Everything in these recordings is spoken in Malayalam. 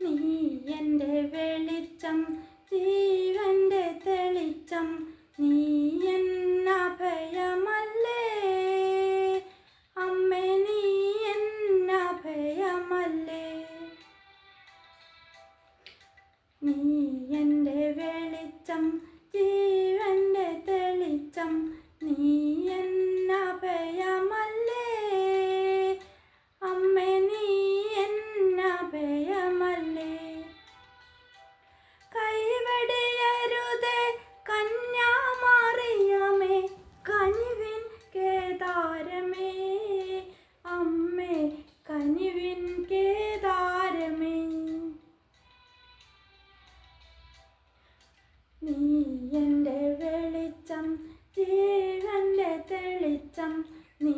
നീ എന്റെ വെളിച്ചം ജീവന്റെ തെളിച്ചം നീ എന്നഭയമല്ലേ അമ്മേ നീ എന്നഭയമല്ലേ നീ എന്റെ വെളിച്ചം ജീവന്റെ തെളിച്ചം നീ കേദാരമേ അമ്മേ കനിവിൻ കേദാരമേ. നീ എന്റെ വെളിച്ചം ജീവന്റെ തെളിച്ചം നീ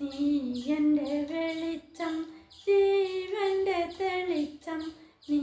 നീ എന്റെ വെളിച്ചം ജീവന്റെ തെളിച്ചം നീ